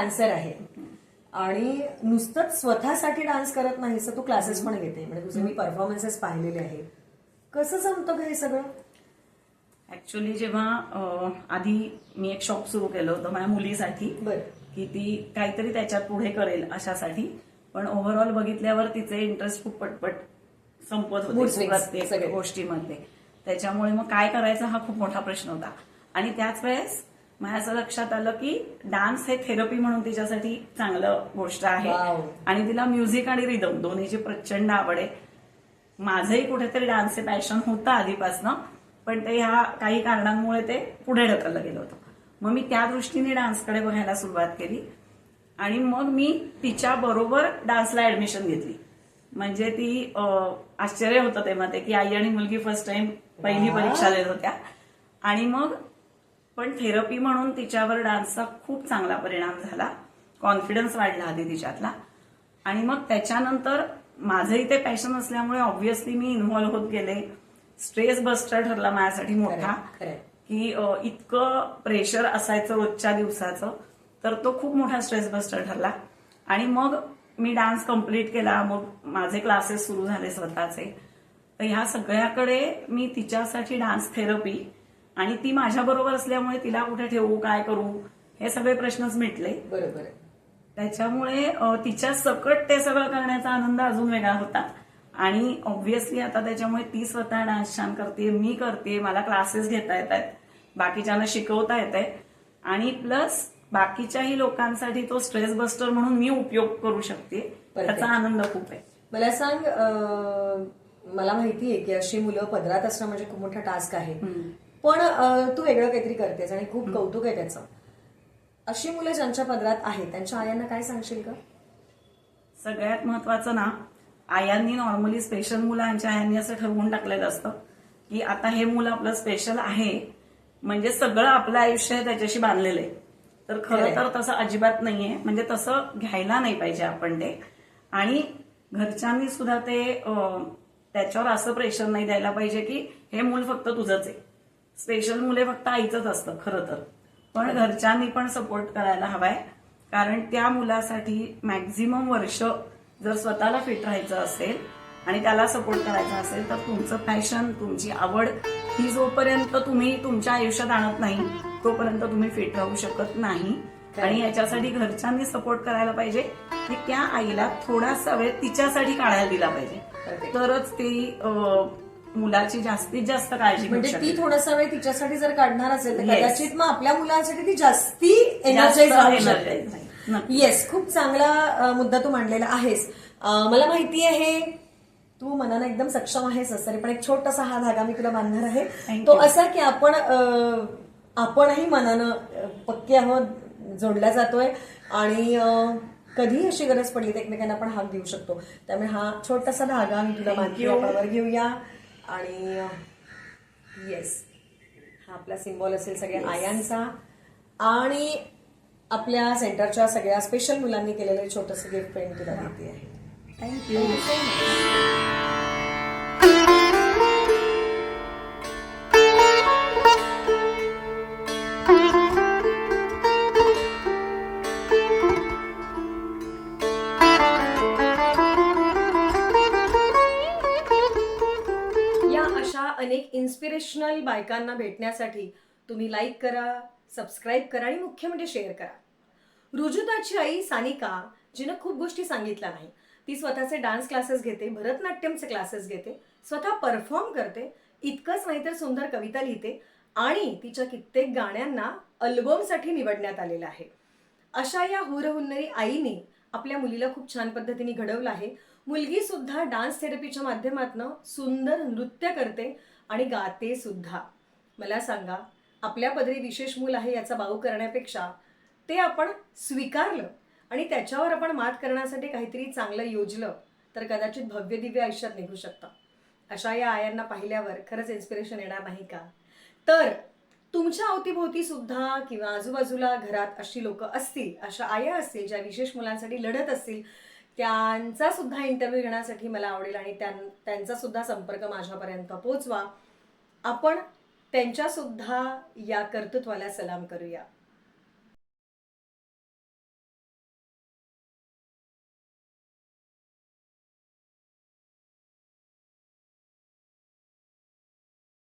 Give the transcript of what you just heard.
Dancer आहे. आणि नुसतंच स्वतःसाठी डान्स करत नाहीस तर तू क्लासेस पण घेते. म्हणजे तुझे मी परफॉर्मन्सेस पाहिलेले आहेत. कसं जमतं ग हे सगळं? ऍक्च्युली जेव्हा आधी मी एक शॉप सुरू केलं होतं माझ्या मुलीसाठी की ती काहीतरी त्याच्यात पुढे करेल अशासाठी. पण ओव्हरऑल बघितल्यावर तिचे इंटरेस्ट खूप पटपट संपत होते. प्रत्येक गोष्टीमध्ये. त्याच्यामुळे मग काय करायचा हा खूप मोठा प्रश्न होता. आणि त्याच वेळेस माझ्या असं लक्षात आलं की डान्स हे थेरपी म्हणून तिच्यासाठी चांगलं गोष्ट आहे. आणि तिला म्युझिक आणि रिदम दोन्हीची प्रचंड आवड आहे. माझंही कुठेतरी डान्सचे पॅशन होतं आधीपासनं पण ते ह्या काही कारणांमुळे ते पुढे ढकललं गेलं होतं. मग मी त्या दृष्टीने डान्सकडे बघायला सुरुवात केली. आणि मग मी तिच्या बरोबर डान्सला ऍडमिशन घेतली. म्हणजे ती आश्चर्य होतं तेव्हा ते की आई आणि मुलगी फर्स्ट टाइम पहिली. परीक्षा देत होत्या. आणि मग पण थेरपी म्हणून तिच्यावर डान्सचा खूप चांगला परिणाम झाला. कॉन्फिडन्स वाढला आधी तिच्यातला. आणि मग त्याच्यानंतर माझंही ते पॅशन असल्यामुळे ऑब्व्हियसली मी इन्व्हॉल्व्ह होत गेले. स्ट्रेस बस्टर ठरला माझ्यासाठी मोठा. की इतकं प्रेशर असायचं रोजच्या दिवसाचं तर तो खूप मोठा स्ट्रेस बस्टर ठरला. आणि मग मी डान्स कंप्लीट केला. मग माझे क्लासेस सुरू झाले स्वतःचे. तर ह्या सगळ्याकडे मी तिच्यासाठी डान्स थेरपी आणि ती माझ्या बरोबर असल्यामुळे तिला कुठे ठेवू काय करू हे सगळे प्रश्नच मिटले. बरोबर. त्याच्यामुळे तिच्या सकट ते सगळं करण्याचा आनंद अजून वेगळा होता. आणि ऑब्व्हियसली आता त्याच्यामुळे ती स्वतः डान्स छान करते मी करते मला क्लासेस घेता येत आहेत बाकीच्यांना शिकवता येत आहे आणि प्लस बाकीच्याही लोकांसाठी तो स्ट्रेस बस्टर म्हणून मी उपयोग करू शकते. त्याचा आनंद खूप आहे. मला सांग मला माहिती आहे की अशी मुलं पदरात असणं म्हणजे खूप मोठा टास्क आहे. पण तू वेगळं काहीतरी करतेस आणि खूप कौतुक आहे त्याचं. अशी मुलं ज्यांच्या पदरात आहेत त्यांच्या आयांना काय सांगशील का सगळ्यात महत्वाचं ना आयांनी नॉर्मली स्पेशल मुलांच्या आयांनी असं ठरवून टाकलेलं असतं की आता हे मुलं आपलं स्पेशल आहे म्हणजे सगळं आपलं आयुष्य त्याच्याशी बांधलेलं आहे. तर खरं तर तसं अजिबात नाहीये म्हणजे तसं घ्यायला नाही पाहिजे आपण ते. आणि घरच्यांनी सुद्धा ते त्याच्यावर असं प्रेशर नाही द्यायला पाहिजे की हे मूल फक्त तुझंच आहे. स्पेशल मुले फक्त आईचंच असतं खरं तर. पण घरच्यांनी पण सपोर्ट करायला हवाय. कारण त्या मुलासाठी मॅक्झिमम वर्ष जर स्वतःला फिट राहायचं असेल आणि त्याला सपोर्ट करायचा असेल तर तुमचं पॅशन तुमची आवड ही जोपर्यंत तुम्ही तुमच्या आयुष्यात आणत नाही तोपर्यंत तुम्ही फिट राहू शकत नाही. आणि याच्यासाठी घरच्यांनी सपोर्ट करायला पाहिजे की त्या आईला थोडासा वेळ तिच्यासाठी काढायला दिला पाहिजे. तरच ती मुलाची जास्तीत जास्त काळजी घेऊ म्हणजे ती थोडासा वेळ तिच्यासाठी जर काढणार असेल तर Yes. कदाचित मग आपल्या मुलांसाठी ती जास्ती जास्त एनर्जाईज राहू energize शकते राहील. नक्की. येस खूप चांगला अ, मुद्दा तू मांडलेला आहेस अ, मला माहिती आहे तू मनानं एकदम सक्षम आहेस तरी पण एक छोटासा हा धागा मी तुला बांधणार आहे Thank तो you. असा की आपण अ, आपणही मनानं अ, पक्के आहोत जोडल्या जातोय आणि अ, कधीही अशी गरज पडली तर एकमेकांना आपण हाक देऊ शकतो त्यामुळे हा छोटासा धागा मी तुला Thank बांधते you. आपण वर घेऊया आणि येस हा आपला सिम्बॉल असेल सगळ्या आयांचा. आणि आपल्या सेंटरच्या सगळ्या स्पेशल मुलांनी केलेलं छोटस गिफ्ट पेन तुला देते आहे. थँक्यू अनेक इन्स्पिरेशनल बायकांना भेटण्यासाठी तुम्ही लाईक करा सबस्क्राईब करा आणि मुख्य म्हणजे शेअर करा. रुजुताची आई सानिका जिनं खूप गोष्टी सांगितल्या नाही. ती स्वतःचे डान्स क्लासेस घेते भरतनाट्यमचे क्लासेस घेते स्वतः परफॉर्म करते इतकंच नाही तर सुंदर कविता लिहिते आणि तिच्या कित्येक गाण्यांना अल्बमसाठी निवडण्यात आलेलं आहे. अशा या हुरहुन्नरी आईने आपल्या मुलीला खूप छान पद्धतीने घडवलं आहे. मुलगी सुद्धा डान्स थेरपीच्या माध्यमातून सुंदर नृत्य करते आणि गाते सुद्धा. मला सांगा आपल्या पदरी विशेष मूल आहे याचा बाऊ करण्यापेक्षा ते आपण स्वीकारलं आणि त्याच्यावर आपण मात करण्यासाठी काहीतरी चांगलं योजलं तर कदाचित भव्य दिव्य आयुष्यात निघू शकतं. अशा या आयांना पाहिल्यावर खरंच इन्स्पिरेशन येणार नाही का? तर तुमच्या अवतीभोवती सुद्धा किंवा आजूबाजूला घरात अशी लोक असतील अशा आया असतील ज्या विशेष मुलांसाठी लढत असतील त्यांचा सुद्धा इंटरव्ह्यू घेण्यासाठी मला आवडेल आणि त्यां- त्यांचा सुद्धा संपर्क माझ्यापर्यंत पोचवा. आपण त्यांच्यासुद्धा या कर्तृत्वाला सलाम करूया.